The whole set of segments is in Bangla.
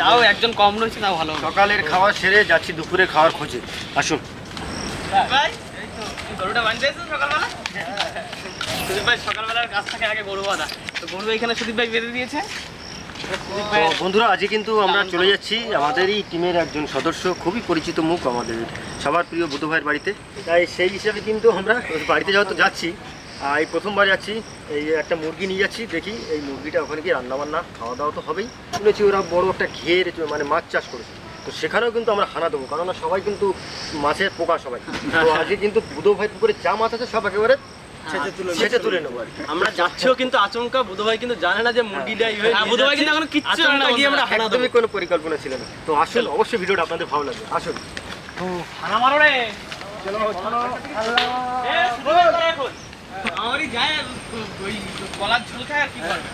যাও একজন কম রয়েছে ভালো সকালের খাওয়া সেরে যাচ্ছি দুপুরে খাওয়ার খোঁজে। আসুন। ভাই তো গরুটা বাঁধতে সকালবেলা? সুদীপ ভাই সকালবেলার কাছ থেকে আগে গরু বাঁধা। তো গরু এখানে সুদীপ ভাই বেঁধে দিয়েছে। বন্ধুরা আজকে কিন্তু আমরা চলে যাচ্ছি আমাদেরই টিমের একজন সদস্য খুবই পরিচিত মুখ আমাদের সবার প্রিয় বুধ ভাইয়ের বাড়িতে। তাই সেই হিসাবে কিন্তু আমরা বাড়িতে যেহেতু যাচ্ছি এই প্রথমবার যাচ্ছি এই একটা মুরগি নিয়ে যাচ্ছি দেখি এই মুরগিটা ওখানে গিয়ে রান্নাবান্না খাওয়া দাওয়া তো হবেই। শুনেছি ওরা বড় একটা ঘের মানে মাছ চাষ করেছে। তো সেখানেও কিন্তু আমরা হানা দেবো কারণ সবাই কিন্তু মাছের পোকা সবাই। তো আজকে কিন্তু বুধ ভাই পুকুরে যা মাছ আছে সব একেবারে ছেঁচে তুলে নেব। আর কি। আমরা যাচ্ছিও কিন্তু আচমকা বুধ ভাই কিন্তু জানে না যে মুরগিটা হ্যাঁ, বুধ ভাই কিন্তু এখনও কিচ্ছু না গিয়ে আমরা হানা একদমই কোনো পরিকল্পনা ছিল না। তো আসুন অবশ্যই ভিডিওটা আপনাদের ভালো লাগবে। আসুন। খানা মারো রে। চলো চলো। এ সুদীপ ভাই কোথায় এখন আমারই যায় আর ওই কলার ঝোল খায় আর কি করবে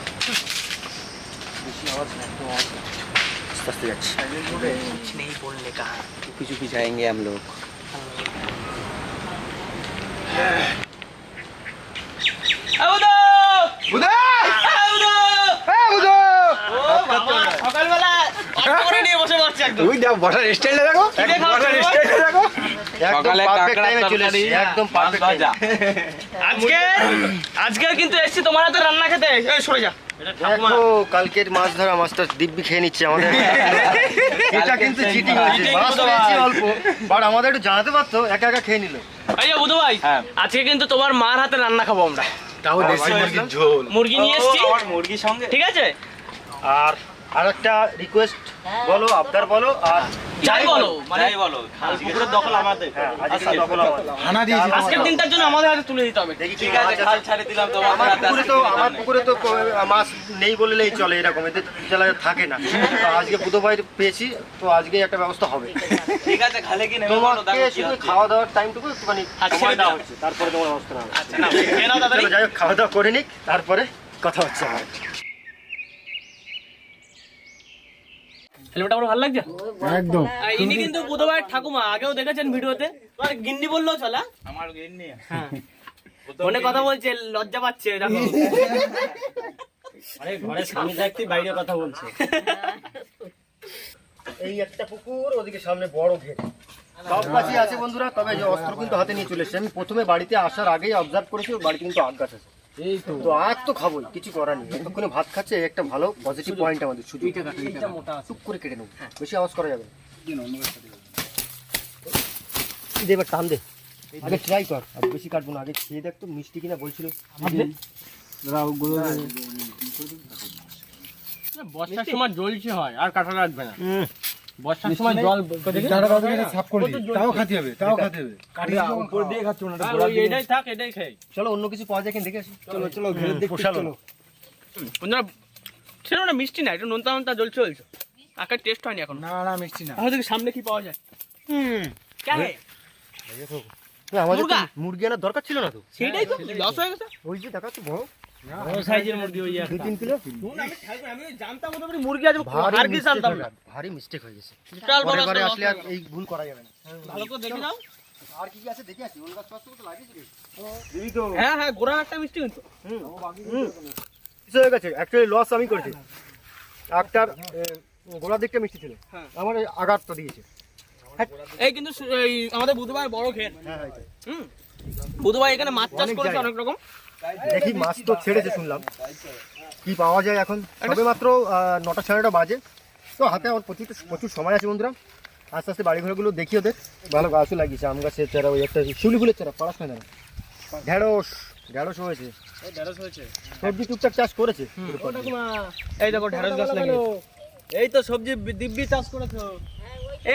আস্তে আস্তে যাচ্ছি कुछ नहीं बोलने का चुपी चुपी जाएंगे हम लोग আবুদো আবুদো ও বাবা সকালবেলা অটো করে নিয়ে বসে পড়ছে একদম তুই যা বসার স্টাইলটা দেখো কি দেখা বসার হচ্ছে? স্টাইলটা দেখো একদম সকালে তরকারি, একদম পারফেক্ট আজকে আজকে কিন্তু এসেছি তোমার হাতে রান্না খেতে। এই সরে যা। দেখো কালকের মাছ ধরা মাছটা দিব্যি খেয়ে নিচ্ছে আমাদের। এটা কিন্তু চিটিং হয়েছে। মাছ পেয়েছি অল্প বাট আমাদের একটু জানাতে পারতো একা একা খেয়ে নিল। এই বুধু ভাই হ্যাঁ। আজকে কিন্তু তোমার মার হাতে রান্না খাব আমরা। তাও দেশি মুরগির ঝোল। মুরগি নিয়ে এসেছি। মুরগির সঙ্গে। ঠিক আছে? আর আর একটা রিকোয়েস্ট বলো আবদার বলো আর যাই বলো মানে বলো পুকুরের দখল আমাদের। হ্যাঁ আজকে হানা দিয়েছি আজকের দিনটার জন্য আমাদের হাতে তুলে দিতে হবে। ঠিক আছে আছে। খাল ছাড়ে দিলাম তোমার আমার পুকুরে তো আমার পুকুরে তো মাছ নেই বললেই চলে এরকম এদের জেলায় থাকে না। তো আজকে বুধবার পেয়েছি তো আজকে একটা ব্যবস্থা হবে। ঠিক আছে খালে কি নেমে তোমাকে শুধু খাওয়া দাওয়ার টাইমটুকু একটুখানি আচ্ছা, সময় দেওয়া হচ্ছে তারপরে তোমার ব্যবস্থা হবে। আচ্ছা না যাই হোক খাওয়া দাওয়া করে নিক তারপরে কথা হচ্ছে আমার আমার ভালো লাগছে? একদম। ইনি কিন্তু বুধবার ঠাকুমা আগেও দেখেছেন ভিডিওতে। গিন্নি বললেও চলা আমার গিন্নি। হ্যাঁ। ফোনে কথা বলছে লজ্জা পাচ্ছে দেখো। আরে ঘরে স্বামী থাকতে বাইরে কথা বলছে। এই একটা পুকুর ওদিকে সামনে বড় ঘের। সব গাছই আছে বন্ধুরা তবে যে অস্ত্র কিন্তু হাতে নিয়ে চলে এসেছে। আমি প্রথমে বাড়িতে আসার আগেই অবজার্ভ করেছি বাড়িতে কিন্তু আগ গাছ আছে। এই তো। তো আগ তো খাবোই কিছু করার নেই। এতক্ষণে ভাত খাচ্ছে একটা ভালো পজিটিভ পয়েন্ট আমাদের সুযোগ। টুক করে কেটে নেব। বেশি আওয়াজ করা যাবে দে এবার টান দে। আগে ট্রাই কর। আর বেশি কাটবো না। আগে খেয়ে দেখ তো মিষ্টি কিনা বলছিল। বর্ষার সময় জ্বলছে হয় আর কাটা লাগবে না। বর্ষার সময় জল কাউকে এটা সাফ করে দিই তাও খাতে হবে তাও খাতে হবে। উপর দিয়ে খাচ্ছ না এটাই থাক এটাই খাই। চলো অন্য কিছু পাওয়া যায় কিনা দেখে আসি। চলো চলো ঘেরের দিকে পোষালো। চলো। বন্ধুরা ছিল না মিষ্টি না একটু নোনতা নোনতা জ্বলছে চলছে আকার টেস্ট হয়নি এখন। না না মিষ্টি না। তাহলে দেখি সামনে কি পাওয়া যায়। কেন না, আমাদের মুরগি? আনার দরকার ছিল না তো। সেইটাই তো লস হয়ে গেছে। ওই যে দেখা তো বড়। ভারী জানতাম। হয়ে মিস্টেক হয়ে গেছে। বিশাল বড় পরের বারে একটা আসলে আর এই ভুল করা যাবে না। ভালো করে দেখে নাও। আর কি কি আছে দেখে আসি ওল গাছ তো লাগিয়েছি দিবি তো হ্যাঁ হ্যাঁ গোড়া একটা মিষ্টি কিন্তু কিছু হয়ে গেছে? অ্যাকচুয়ালি লস আমি করেছি। একটার এ, গোড়ার দিকটা মিষ্টি ছিল। হ্যাঁ। আমার আঘাতটা দিয়েছে। এই কিন্তু এই আমাদের বুধবার বড় ঘের হ্যাঁ হ্যাঁ হুম। বুধবার এখানে মাছ চাষ করেছে অনেক রকম। দেখি মাছ তো ছেড়েছে শুনলাম। কি পাওয়া যায় এখন? সবে মাত্র নটা সাড়ে নটা বাজে। তো হাতে আমার প্রচুর প্রচুর সময় আছে বন্ধুরা। আস্তে আস্তে বাড়ি ঘরগুলো দেখি ওদের। ভালো গাছও লাগিয়েছে আম গাছের চারা ওই একটা শিউলি ফুলের চারা পড়াশোনা জানা? ঢেঁড়স ঢেঁড়স হয়েছে। ঢেঁড়স হয়েছে। সবজি টুকটাক চাষ করেছে। এই দেখো ঢেঁড়স গাছ লাগিয়েছে। এই তো সবজি দিব্যি চাষ করেছ।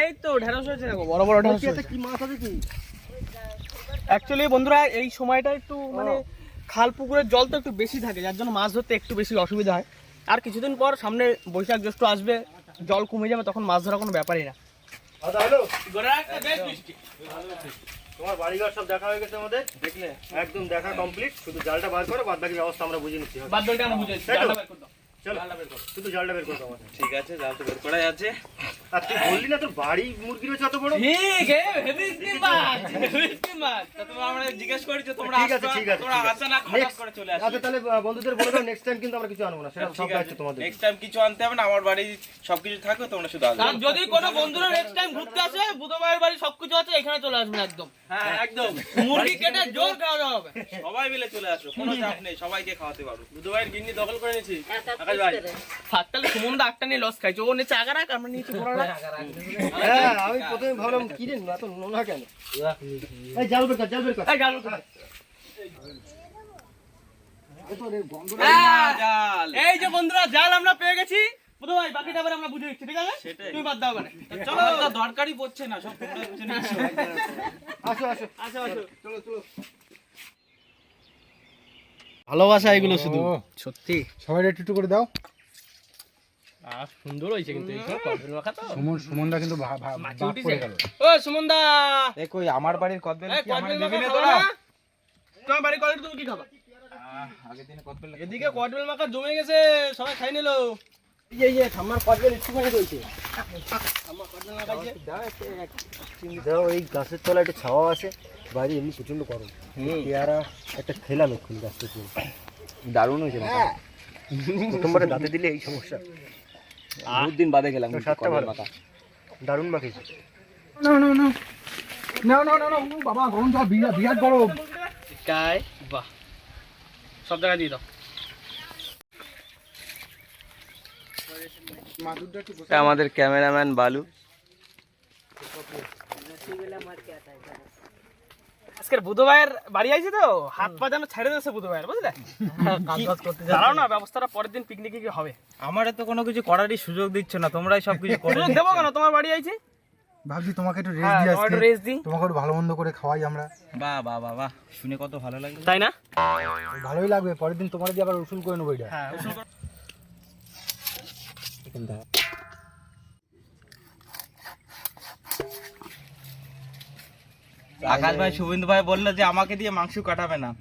এই তো ঢেঁড়স হয়েছে দেখো বড় বড় ঢেঁড়স কি মাছ আছে কি? অ্যাকচুয়ালি বন্ধুরা এই সময়টা একটু মানে খাল পুকুরের জল তো একটু বেশি থাকে যার জন্য মাছ ধরতে একটু বেশি অসুবিধা হয়। আর কিছুদিন পর সামনে বৈশাখ জ্যৈষ্ঠ আসবে জল কমে যাবে তখন মাছ ধরা কোনো ব্যাপারই না। তোমার বাড়িঘর সব দেখা হয়ে গেছে আমাদের? দেখলে। একদম দেখা কমপ্লিট শুধু জালটা বার করে বাদ বাকি ব্যবস্থা আমরা বুঝে নিচ্ছি। বাদ আমরা বুঝেছি তাই তো? জালটা বের করে। দাও। চলো তুই তো জালটা বের করো আমার ঠিক আছে জাল তো বের করা যাচ্ছে। আর তুই বললি না তোর বাড়ি মুরগি রয়েছে অত বড়? ঠিক হেভি স্কিম মাছ হেভি স্কিম মাছ তা তোমরা আমরা জিজ্ঞেস করেছ তোমরা ঠিক আছে ঠিক আছে তোমরা ঠিক না হঠাৎ করে চলে আসো আচ্ছা তাহলে বন্ধুদের বলে দাও নেক্সট টাইম কিন্তু আমরা কিছু আনব না সেটা সব দায়িত্ব তোমাদের। নেক্সট টাইম কিছু আনতে হবে না আমার বাড়ি সবকিছু থাকবে তোমরা শুধু আসবে। আর যদি কোনো বন্ধুরা নেক্সট টাইম ঘুরতে আসে বুধবার বাড়ি সবকিছু আছে এখানে চলে আসবেন একদম। হ্যাঁ একদম। মুরগি কেটে জোর খাওয়া হবে। সবাই মিলে চলে আসো কোনো চাপ নেই সবাইকে খাওয়াতে পারো। দুধভাইয়ের গিন্নি দখল করে নিয়েছি। আকাশ সুমন দা একটা নিয়ে লস খাইছে। ও নিচে আগা রাখ আমরা নিচে ঘোরা রাখ হ্যাঁ আমি প্রথমে ভাবলাম কি রে এত নোনা কেন? এই জাল বের কর জাল বের কর। এই জাল কোথায়? জাল। এই যে বন্ধুরা জাল আমরা পেয়ে গেছি। বুধ ভাই বাকিটা আমরা বুঝে দিচ্ছি ঠিক আছে? তুমি বাদ দাও মানে চলো দরকারই পড়ছে না সব আসো আসো। আসো আসো। ভালোবাসা এগুলো শুধু। সত্যি। সবাই একটু একটু করে দাও। সুন্দর হয়েছে কিন্তু এই সব কদবেল মাখা তো। সুমন সুমনদা কিন্তু ভা- ভা- মাছি বাদ উঠেছে। পড়ে গেল। ও সুমন দেখো আমার বাড়ির কদবেল এই কদবেল মাখা খাব না? তোমার বাড়ি কদবেল তুমি কি খাবা? আগের দিনে কদবেল এদিকে কদবেল মাখা জমে গেছে সবাই খাই নিলো। যে খাইছে দাও এই গাছের তলায় একটা ছাওয়া আছে বাইরে এমনি প্রচণ্ড গরম। পেয়ারা একটা খেলাম এক্ষুনি গাছ থেকে দারুণ হয়েছে প্রথমবারে দাঁতে দিলে এই সমস্যা। বহুত দিন বাদে গেলাম স্বাদটা ভালো দারুণ মাখিয়েছে না না না। না না না না বাবা গরম জল বিরাট বিরাট গরম। বাহ। সব জায়গায় দিয়ে দাও। আমাদের ক্যামেরাম্যান বালু। আজকের বুধবার বাড়ি আইছি তো হাত পা যেন ছেড়ে দিয়েছে বুধবার বুঝলে? দাঁড়াও না ব্যবস্থাটা পরের দিন পিকনিকে কি হবে। আমার তো কোনো কিছু করারই সুযোগ দিচ্ছ না তোমরাই সব কিছু করে দেবো কেন? তোমার বাড়ি আইছি? ভাবছি তোমাকে একটু রেস্ট হ্যাঁ একটু আজকে। রেস্ট দিই। তোমাকে একটু ভালো মন্দ করে খাওয়াই আমরা। বাহ বাহ বাহ বাহ শুনে কত ভালো লাগে তাই না? ভালোই লাগবে পরের দিন তোমার দিয়ে আবার উসুল করে নেব এটা। হ্যাঁ উসুল করে- আকাশ ভাই শুভেন্দু ভাই বলল যে আমাকে দিয়ে মাংস কাটাবে না।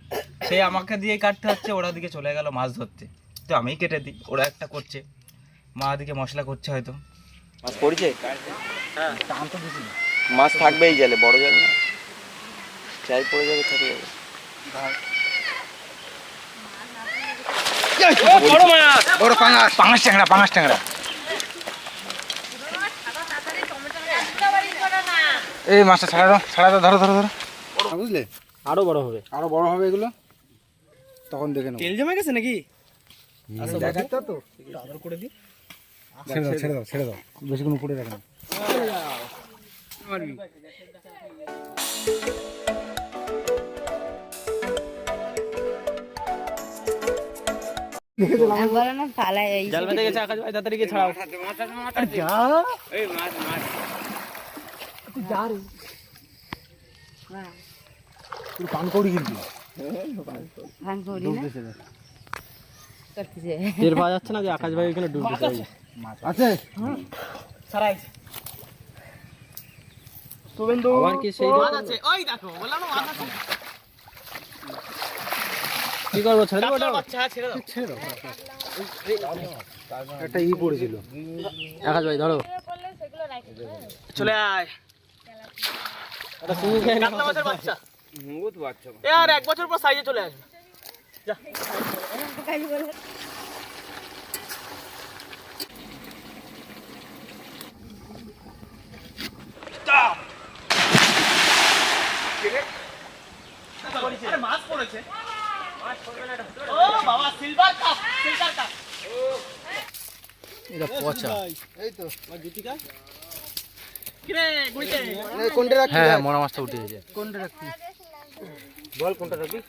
সে আমাকে দিয়ে কাটতে হচ্ছে ওরা দিকে চলে গেল মাছ ধরতে। তো আমিই কেটে দিই ওরা একটা করছে। মা দিকে মশলা করছে হয়তো। মাছ পড়ছে? মাছ থাকবে এই জালে বড় জাল না। চাই পড়ে যাবে থেকে যাবে। বড় পাঙাশ। পাঙাশ ট্যাংরা পাঙাশ ট্যাংরা। এই মাছটা ছাড়া দাও ছাড়া দাও ধরো ধরো ধরো। বুঝলে? আরও বড় হবে। আরও বড় হবে এগুলো? তখন দেখে নেব। তেল জমে গেছে নাকি? দেখাচ্ছ তো। আদর করে দিই। ছেড়ে দাও ছেড়ে দাও ছেড়ে দাও। বেশিক্ষণ উপরে রাখো না। বলো না এই জাল বেঁধে গেছে আকাশ ভাই তাড়াতাড়ি গিয়ে ছাড়াও। তুই করি টের পাওয়া যাচ্ছে না যে আকাশ ভাই এখানে ডুব দিতে আছে। সারাই। শুভেন্দু আবার কি সেই আছে। ওই দেখো বললাম না কি করব ছেড়ে হ্যাঁ ছেড়ে দাও। ছেড়ে দাও। একটা ই পড়েছিল আকাশ ভাই ধরো। চলে আয়। কাতলা মাছের বাচ্চা। বহুত বাচ্চা। এ আর এক বছর পর সাইজে চলে আসবে। আরে মাছ পড়েছে। ও বাবা সিলভার কাপ সিলভার কাপ এটা পচা। এই তো। গীতিকা কিরে গুইতে কোনটা রাখবি? হ্যাঁ, হ্যাঁ মরা মাছটা উঠে কোনটা রাখবি? বল কোনটা রাখবি?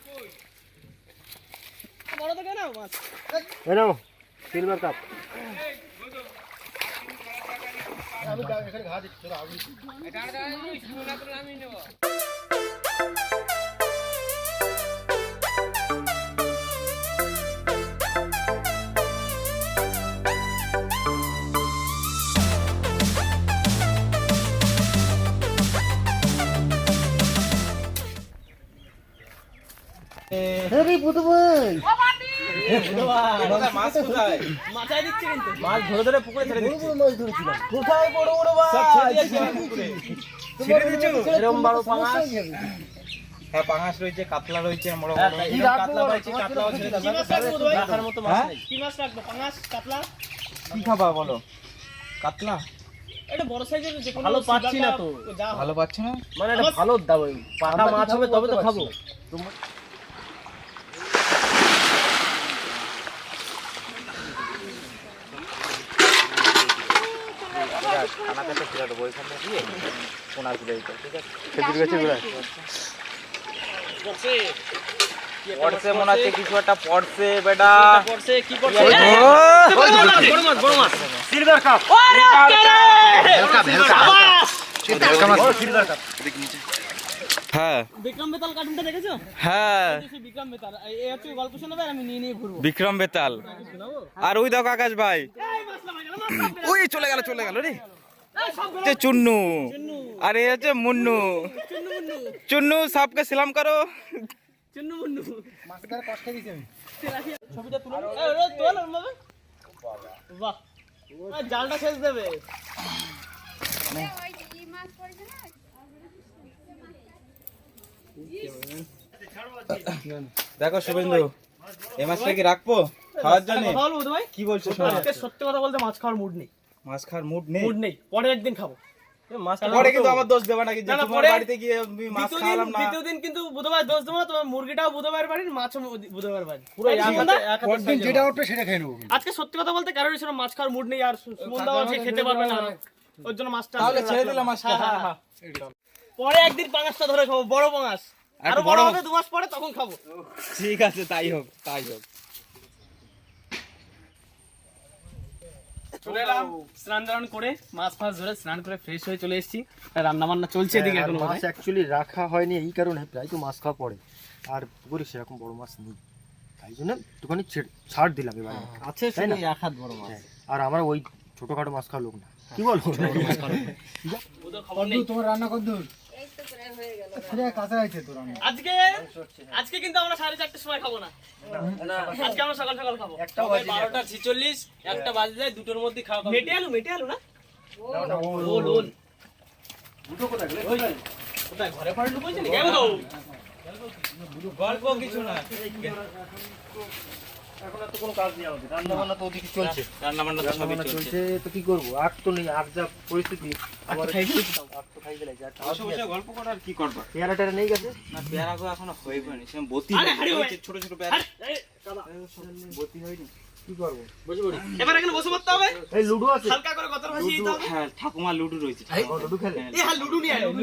বড় তো কাপ এখানে ঘা দিচ্ছি আমি এটা আমি নেব। মাছ কোথায় মাথায় দিচ্ছে কিন্তু মাছ ধরে ধরে পুকুরে ছেড়ে দিচ্ছি। কোথায় বড় বড় মাছ ছেড়ে দিয়েছি আমি পুকুরে। ছেড়ে দিয়েছ? এরকম বড় পাঙাশ? হ্যাঁ পাঙাশ রয়েছে কাতলা রয়েছে বড় হ্যাঁ, বড় কাতলা রয়েছে, কাতলাও ছেড়ে দাও। রাখার মতো মাছ হ্যাঁ? নেই। কি মাছ রাখব? পাঙাশ, কাতলা? কি খাবা বলো? কাতলা? এটা বড় সাইজের যে কোনো পাচ্ছি না তো। ভালো পাচ্ছে না? মানে এটা ভালো দাও পাকা মাছ হবে তবে তো খাব। খানাতে ফিরে দেবো ওইখানে দিয়ে ওনার ফিরে দিতে ঠিক আছে খেজুর গাছের গোড়ায় পড়ছে মনে হচ্ছে কিছু একটা পড়ছে বেটা পড়ছে কি পড়ছে। বড় মাছ সিলভার কাপ সিলভার কাপ হ্যাঁ। বিক্রম বেতাল কার্টুনটা দেখেছ? হ্যাঁ। বিক্রম বেতাল। এই হচ্ছে গল্প শোনাবে আর আমি নিয়ে নিয়ে ঘুরবো। বিক্রম বেতাল। আর ওই দেখো আকাশ ভাই। ওই চলে গেল চলে গেল রে। যে চুন্নু। আর এই হচ্ছে মুন্নু। চুন্নু সবকে সিলাম করো। চুন্নু মুন্নু। মাছটার কষ্ট দিয়েছি আমি। ছবিটা তুলো এই, তোল ওর বাহ। জালটা শেষ দেবে। দেখো শুভেন্দু এই মাছটা কি রাখব খাওয়ার জন্য? কি বলছো সত্যি কথা বলতে মাছ খাওয়ার মুড নেই। মাছ খাওয়ার মুড নেই? মুড নেই। পরের একদিন খাব। মাছটা পরে কিন্তু আমার দোষ দেবে না, না, তোমার বাড়িতে গিয়ে আমি মাছ খাওয়ালাম না? দ্বিতীয় দিন কিন্তু বুধবার দোষ দেবো তোমার মুরগিটাও বুধবার মাছও বুধবার বাড়ি পুরো যেটা উঠবে সেটা খেয়ে নেব। আজকে সত্যি কথা বলতে কারোর সেরকম মাছ খাওয়ার মুড নেই আর খেতে পারবে না। ওর জন্য মাছটা তাহলে ছেড়ে দিলাম মাছটা। হ্যাঁ, হ্যাঁ, হ্যাঁ। পরে একদিন পাঙাশটা ধরে খাব বড় পাঙাশ। আরও বড় হবে দু মাস পরে তখন খাব। ঠিক আছে তাই হোক তাই হোক। চলে এলাম স্নান টান করে মাছ ফাছ ধরে স্নান করে ফ্রেশ হয়ে চলে এসেছি। রান্না বান্না চলছে এদিকে আর মাছ। অ্যাকচুয়ালি রাখা হয়নি এই কারণে প্রায় তো মাছ খাওয়া পড়ে আর পুকুরে সেরকম বড় মাছ নেই। তাই জন্য একটুখানি ছাড় দিলাম এবার। আছে বড় মাছ। হ্যাঁ, আর আমরা ওই ছোটখাটো মাছ খাওয়া লোক না। কি বলব? ওদের খবর নেই। তোমার রান্না কদ্দূর আজকে আজকে কিন্তু আমরা সাড়ে চারটের সময় খাব না। আজকে আমরা সকাল সকাল খাব। বারোটা ছিচল্লিশ একটা বাজে যায় দুটোর মধ্যে খাওয়া মেটে আলু মেটে আলু না? ওল ওল। দুটো কোথায় কোথায়? ঘরে গল্প কিছু না। এখন আর তো কোনো কাজ নেই আমাদের। রান্না বান্না তো ওদিকে চলছে। রান্না বান্না তো সবই চলছে। চলছে তো কি করব? আর তো নেই আর যা পরিস্থিতি আবার খাই ফেলেছি আর তো খাই গেলে যা বসে বসে গল্প করার কি করবা। পেয়ারা টেয়ারা নেই গেছে না পেয়ারা গো এখনও হয়ে পারেনি সেরকম বতি আরে, হাঁড়ি হয়েছে, ভাই। ছোট ছোট পেয়ারা। আরে, এই, দাদা, বতি হয়নি। কি করব? এবার এখানে বসে পড়তে হবে? এই লুডো আছে। হালকা করে কথা ভাসিয়ে দিতে হবে? হ্যাঁ ঠাকুমা লুডু রয়েছে। ও, খেলে। এই হ্যাঁ লুডু নিয়ে লুডু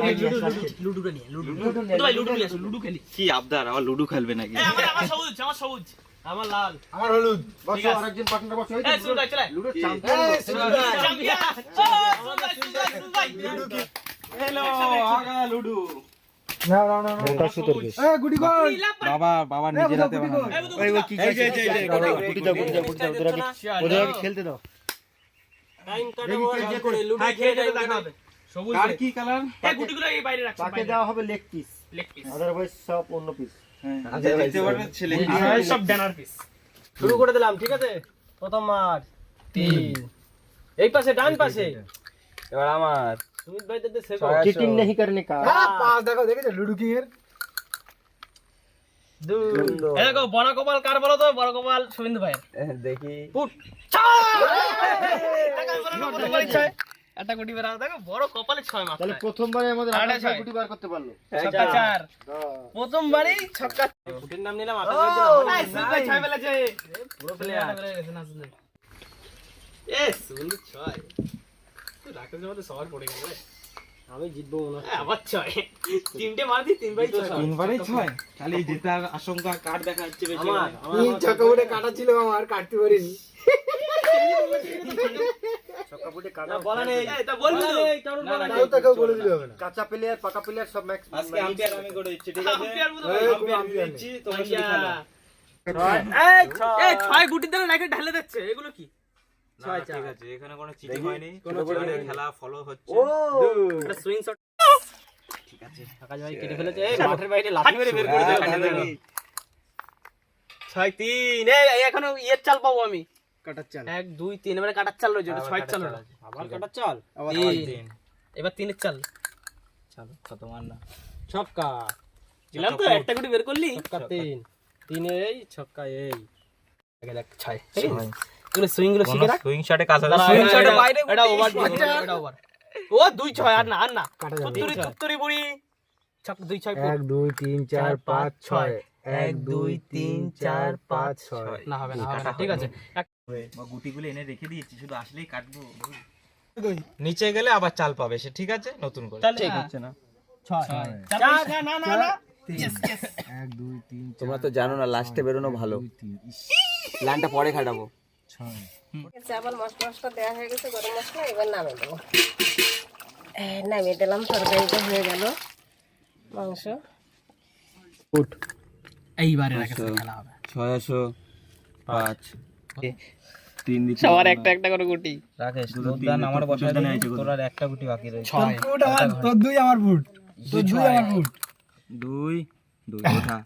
লুডু লুডু নিয়ে লুডু লুডু ভাই লুডু নিয়ে লুডু খেলি। কি আবদার আবার লুডু খেলবে নাকি? আমার সবুজ আমার সবুজ। আমার লাল। আমার হলুদ। বসো আরেকজন পার্টনার বসো এই সুলতান চলে। লুডো চ্যাম্পিয়ন হ্যালো আগা লুডু। খেলতে দাও। সবুজ কি কালার? এই গুটিগুলো এই বাইরে রাখছি তাকে দেওয়া হবে leg piece leg piece otherwise সব অন্য পিস সব ব্যানার পিস শুরু করে দিলাম ঠিক আছে প্রথম মার তিন এই পাশে ডান পাশে এবার আমার সুমিত ভাই তো সেভ চিটিং नहीं करने का পাঁচ দেখো দেখেছো লুডু কিং এর এই দেখো বড় কপাল কার বলো তো বড় কপাল সুমিত ভাই দেখি পুট একটা গুটি বেরা দেখো বড় কপালে ছয় মাত্র তাহলে প্রথমবারে আমাদের আড়াই আড়াই ছয়। গুটি বার করতে পারল। ছক্কা চার। প্রথমবারই ছক্কা গুটির নাম নিলাম আটা ছয় পুরো প্লেয়ার এ সুমিত ছয়। মধ্যে সবার পড়ে গেল আমি জিতবো মনে হয় আবার ছয়। তিনটে মার দি তিন ছয় তিনবারই ছয়? তাহলে জেতার আশঙ্কা কার দেখা যাচ্ছে বেশি আমার ছক্কা উঠে কাটা ছিল আমার কাটতে পারিনি। কাঁচা প্লেয়ার পাকা প্লেয়ার সব ম্যাক্স আজকে আম্পায়ার আমি করে দিচ্ছি ঠিক আছে? আম্পায়ার বুঝো এই, ভাই। কোনো আম্পায়ার আম্পায়ার দিচ্ছি তোমরা এই এই ছয়। নাকি ঢালে দিচ্ছে। এগুলো কি? ঠিক আছে এখানে কোনো চিটিং হয়নি। কোনো কোনো cheating খেলা ফলো হচ্ছে। একটা সুইং শট ঠিক আছে। আকাশ ভাই কেটে ফেলেছে। এই মাঠের বাইরে লাঠি মেরে বের করে হ্যাঁ, দেবে কাটে দেখি। ছয় তিন। এই এখনও ইয়ের চাল পাবো আমি। কাটার চাল। এক দুই তিন এবারে কাটার চাল রয়েছে ওটা ছয়ের চাল। আবার কাটার চাল? তিন। এবার তিনের চাল। চলো কত মার না। ছক্কা। দিলাম তো একটা গুটি বের করলি। ছক্কা তিন। তিনে এই ছক্কা এই। আগে দেখ ছয়। এগুলো সুইংগুলো শিখে রাখ। সুইং শটে কাজ দাঁড়া, সুইং শটে বাইরে এটা ওভার এটা ওভার ও দুই ছয় আর না আর না। তুত্তুরি তুত্তুরি বুড়ি। ছক দুই ছয় এক দুই তিন চার পাঁচ ছয়। এক দুই তিন চার পাঁচ ছয়। না হবে না ঠিক আছে। গুটিগুলো এনে রেখে দিয়েছি শুধু আসলেই কাটবো। নিচে গেলে আবার চাল পাবে সে ঠিক আছে? নতুন করে। তাহলে ঠিক হচ্ছে না। তোমরা তো জানো না লাস্টে বেরোনো ভালো। লানটা পরে খাটাবো। ছয়। মশলা মশলা দেওয়া হয়ে গেছে গরম মশলা এবার নামিয়ে দেবো। নামিয়ে দিলাম তরকারিটা হয়ে গেল। মাংস। উঠ। এইবারে রাখে খেলা হবে। ছয় আসো। পাঁচ। তিন দিকে সবার একটা একটা করে গুটি। রাকেশ তোর দান আমার বসায় দিবি, তোর আর একটা গুটি বাকি রয়েছে। ছয়। তোর দুই আমার বুট তোর দুই আমার বুট দুই দুই ওঠা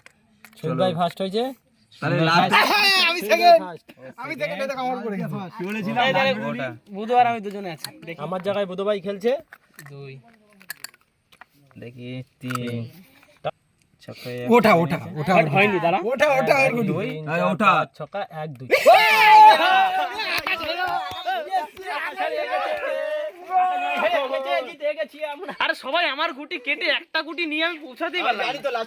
সুইং ভাই ফার্স্ট হয়েছে। তাহলে লাস্ট আমি সেকেন্ড আমি সেকেন্ড এটা কামাল করে গেছি এই বুধবার আমি দুজনে আছি দেখি। আমার জায়গায় বুধ ভাই খেলছে। দুই। দেখি তিন। ওঠা ওঠা ওঠা হয়নি দাঁড়া। আর দুই ছক্কা এক দুই। আরে সবাই আমার গুটি কেটে একটা গুটি নিয়ে আমি পৌঁছাতেই পারলাম না।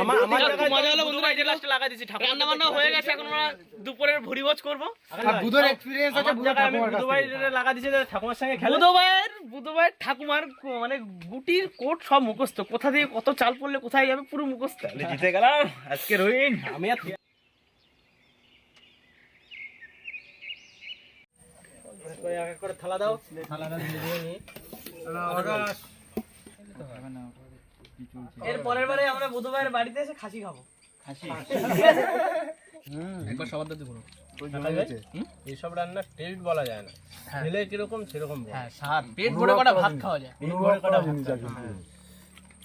আমার আমার মজা হলো বন্ধুরা এই যে লাস্টে লাগা দিয়েছি রান্না বান্না হয়ে গেছে এখন আমরা দুপুরের ভুড়ি ভোজ করব। আর বুধর এক্সপেরিয়েন্স আছে বুধ ঠাকুমার লাগা ঠাকুমার সঙ্গে খেলে। বুধবার বুধবার ঠাকুমার মানে গুটির কোট সব মুখস্থ। কোথা দিয়ে কত চাল পড়লে কোথায় যাবে পুরো মুখস্থ। জিতে গেলাম। আজকে রহিন আমি আর এক এক করে থালা দাও। থালাটা দিয়ে দিয়ে এর পরের বারে আমরা বুধবার বাড়িতে এসে খাসি খাব। একবার সবার দাদি বলো এইসব রান্না টেস্ট বলা যায় না। খেলে কীরকম সেরকম হ্যাঁ পেট ভরে কটা ভাত খাওয়া যায়। আছে।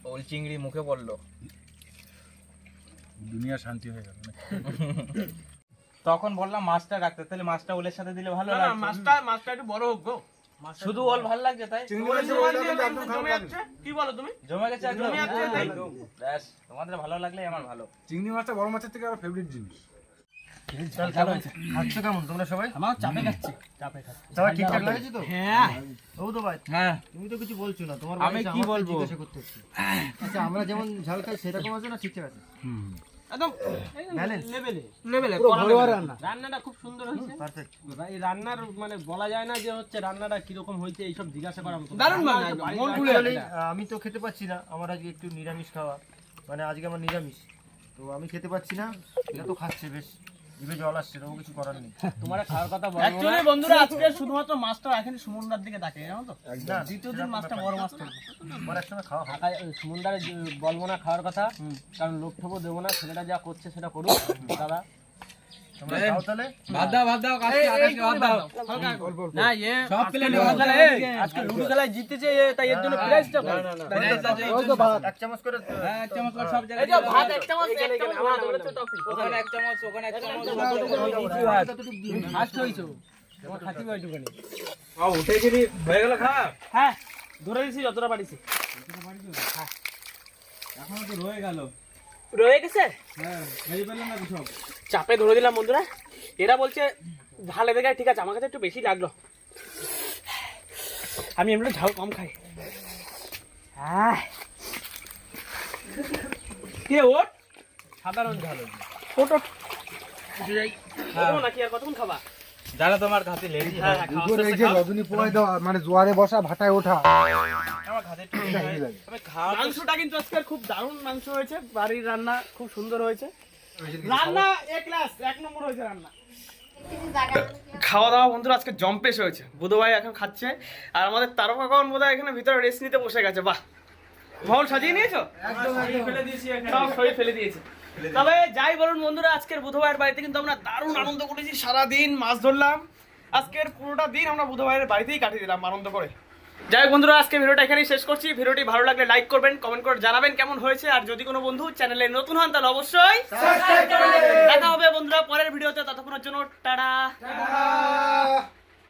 ওল চিংড়ি মুখে পড়ল। দুনিয়া শান্তি হয়ে গেল তখন বললাম মাছটা রাখতে। তাহলে মাছটা ওলের সাথে দিলে ভালো না, না, মাছটা মাছটা একটু বড় হোক গো। শুধু ওল ভালো লাগছে তাই? কি বলো তুমি? জমে গেছে তাই? ব্যাস তোমাদের ভালো লাগলে আমার ভালো। চিংড়ি মাছটা বড় মাছের থেকে আমার ফেভারিট জিনিস। কেমন? তোমরা সবাই? খাচ্ছি। চাপে খাচ্ছি। সবাই ঠিকঠাক লাগেছে। তো? হ্যাঁ। ও তো ভাই হ্যাঁ। তুমি তো কিছু বলছো না। আমি বলব? আচ্ছা আমরা যেমন ঝাল খাই সেরকম আছে না ঠিকঠাক আছে? একদম লেভেলে লেভেলে রান্নাটা খুব সুন্দর হয়েছে। এই রান্নার মানে বলা যায় না যে হচ্ছে রান্নাটা কীরকম হয়েছে এইসব জিজ্ঞাসা করার মতো দারুণ মানে খুলে আমি তো খেতে পাচ্ছি না। আমার আজকে একটু নিরামিষ খাওয়া। মানে আজকে আমার নিরামিষ। তো আমি খেতে পাচ্ছি না এটা তো খাচ্ছে বেশ। জিভে জল আসছে তবু কিছু করার নেই। তোমার খাওয়ার কথা অ্যাকচুয়ালি বন্ধুরা আজকে শুধুমাত্র মাছটা রাখেনি সুমনদার দিকে তাকে জানো তো? না দ্বিতীয় দিন মাছটা বড় মাছ তুলবো আমার একসঙ্গে খাওয়া হবে। সমুদ্রে বলব না খাওয়ার কথা কারণ লোক ঠোকো দেবো না ছেলেটা যা করছে সেটা করুক দাদা। উঠে গেলি হয়ে গেল খা। হ্যাঁ ধরে দিছি যতটা পারিছি। এখনও তো রয়ে গেল। রয়ে গেছে? হ্যাঁ চাপে ধরে দিলাম বন্ধুরা। এরা বলছে ঝাল এদের ঠিক আছে আমার কাছে একটু বেশি লাগল। আমি এমনি ঝাল কম খাই। কে ওর সাধারণ ঝাল। ওট। ও নাকি আর কতক্ষণ খাবা? যারা তোমার খাতে লেডি হ্যাঁ হ্যাঁ। দুপুর এই যে রজনী পোয়াই দেওয়া মানে জোয়ারে বসা ভাটায় ওঠা। আমার খাতে তবে খাওয়া মাংসটা কিন্তু আজকে খুব দারুণ মাংস হয়েছে। বাড়ির রান্না খুব সুন্দর হয়েছে। রান্না এক ক্লাস এক নম্বর হয়েছে রান্না। খাওয়া দাওয়া বন্ধুরা আজকে জম্পেশ হয়েছে। বুধবার এখন খাচ্ছে। আর আমাদের তারকা কারণ বোধ এখানে ভিতরে রেস্ট নিতে বসে গেছে? বাহ। মহল সাজিয়ে নিয়েছো? ফেলে দিয়েছি সব ফেলে দিয়েছে। তবে যাই বলুন বন্ধুরা আজকের বুধবার বাড়িতে কিন্তু আমরা দারুণ আনন্দ করেছি সারাদিন মাছ ধরলাম। আজকের পুরোটা দিন আমরা বুধবারের বাড়িতেই কাটিয়ে দিলাম আনন্দ করে। যাই হোক বন্ধুরা আজকে ভিডিওটা এখানেই শেষ করছি। ভিডিওটি ভালো লাগলে লাইক করবেন কমেন্ট করে জানাবেন কেমন হয়েছে। আর যদি কোনো বন্ধু চ্যানেলে নতুন হন তাহলে অবশ্যই দেখা হবে বন্ধুরা পরের ভিডিওতে। ততক্ষণের জন্য টাটা।